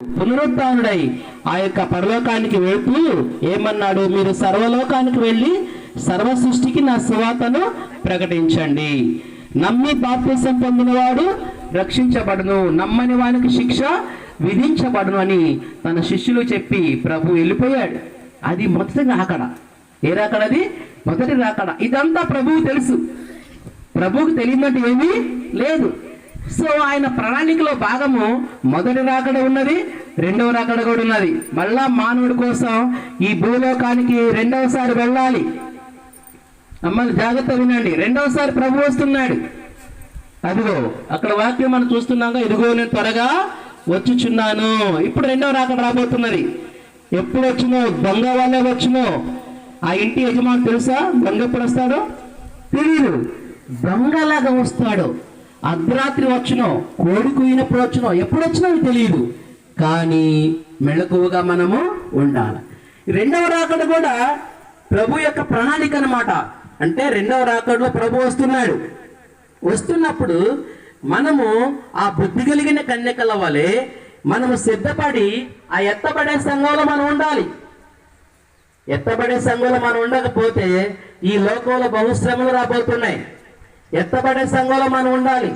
పునరుద్ధానుడై ఆ యొక్క పరలోకానికి వెళుతూ ఏమన్నాడు? మీరు సర్వలోకానికి వెళ్ళి సర్వ సృష్టికి నా సువార్తను ప్రకటించండి. నమ్మి బాప్తిసం పొందినవాడు రక్షించబడును. నమ్మని వానికి శిక్ష విధించబడును అని తన శిష్యులు చెప్పి ప్రభు వెళ్ళిపోయాడు. అది మొదటి రాకడ. ఏ రాకడది మొదటి రాకడ. ఇదంతా ప్రభువు తెలుసు. ప్రభువుకు తెలియనట్టు ఏమీ లేదు. సో ఆయన ప్రణాళికలో భాగము మొదటి రాకడ ఉన్నది రెండవ రాకడ కూడా ఉన్నది. మళ్ళా మానవుడి కోసం ఈ భూలోకానికి రెండవసారి వెళ్ళాలి. అమ్మలు జాగ్రత్త వినండి. రెండవసారి ప్రభు వస్తున్నాడు. అదిగో అక్కడ వాక్యం మనం చూస్తున్నాగా ఇదిగో నేను త్వరగా వచ్చుచున్నాను. ఇప్పుడు రెండవ రాకడ రాబోతున్నది. ఎప్పుడు వచ్చినో దొంగ వాళ్ళే వచ్చినో ఆ ఇంటి యజమాని తెలుసా? దొంగ ఎప్పుడు వస్తాడో? తెలియదు దొంగలాగా వస్తాడు. అర్ధరాత్రి వచ్చునో కోడి కూయినప్పుడు వచ్చునో ఎప్పుడు వచ్చినో తెలియదు. కానీ మెళకువగా మనము ఉండాలి. రెండవ రాకడ కూడా ప్రభు యొక్క ప్రణాళిక అనమాట అంటే రెండవ రాకడలో ప్రభు వస్తున్నాడు. వస్తున్నప్పుడు మనము ఆ బుద్ధి కలిగిన కన్యకల వలె మనము సిద్ధపడి ఆ ఎత్తబడే సంఘంలో మనం ఉండాలి. ఎత్తబడే సంఘంలో మనం ఉండకపోతే ఈ లోకంలో బహుశ్రమలు రాబోతున్నాయి. ఎత్తబడే సంఘంలో మనం ఉండాలి.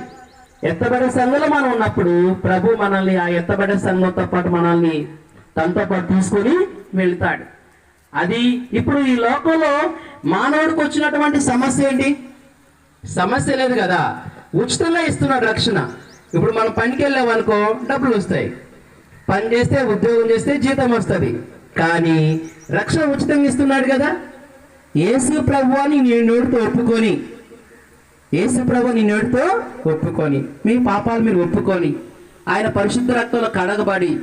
ఎత్తబడే సంఘంలో మనం ఉన్నప్పుడు ప్రభు మనల్ని ఆ ఎత్తబడే సంఘంతో పాటు మనల్ని తనతో పాటు తీసుకొని వెళ్తాడు. అది ఇప్పుడు ఈ లోకంలో మానవుడికి వచ్చినటువంటి సమస్య ఏంటి? సమస్య లేదు కదా. ఉచితంగా ఇస్తున్నాడు రక్షణ. ఇప్పుడు మనం పనికి వెళ్ళామనుకో డబ్బులు వస్తాయి. పని చేస్తే ఉద్యోగం చేస్తే జీతం వస్తుంది. కానీ రక్షణ ఉచితంగా ఇస్తున్నాడు కదా. ఏసు ప్రభు అని నీ నోటితో ఒప్పుకొని యేసు ప్రభు నీ నోటితో ఒప్పుకొని మీ పాపాలు మీరు ఒప్పుకొని ఆయన పరిశుద్ధ రక్తంలో కడగబడి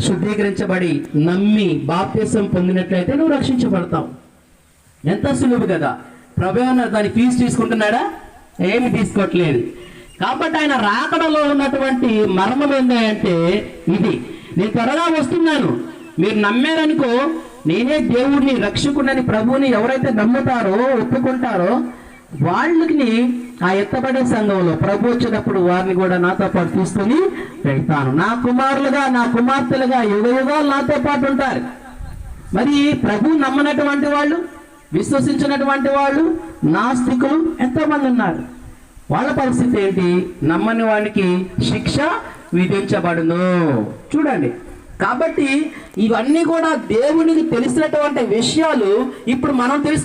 శుద్ధీకరించబడి నమ్మి బాప్త్యసం పొందినట్లయితే నువ్వు రక్షించబడతావు. ఎంత సులువు కదా. ప్రభు దాని ఫీజు తీసుకుంటున్నాడా? ఏమి తీసుకోవట్లేదు. కాబట్టి ఆయన రాకడలో ఉన్నటువంటి మర్మం ఏంటంటే ఇది. నేను త్వరగా వస్తున్నాను. మీరు నమ్మారనుకో నేనే దేవుడిని రక్షకుడని ప్రభువుని ఎవరైతే నమ్ముతారో ఒప్పుకుంటారో వాళ్ళకి ఆ ఎత్తబడే సంఘంలో ప్రభు వచ్చేటప్పుడు వారిని కూడా నాతో పాటు తీసుకుని వెళ్తాను. నా కుమారులుగా నా కుమార్తెలుగా యుగ యుగాలు నాతో పాటు ఉంటారు. మరి ప్రభు నమ్మనటువంటి వాళ్ళు విశ్వసించినటువంటి వాళ్ళు నాస్తికులు ఎంతోమంది ఉన్నారు. వాళ్ళ పరిస్థితి ఏంటి? నమ్మని వాడికి శిక్ష విధించబడును. చూడండి. కాబట్టి ఇవన్నీ కూడా దేవునికి తెలిసినటువంటి విషయాలు ఇప్పుడు మనం తెలుసు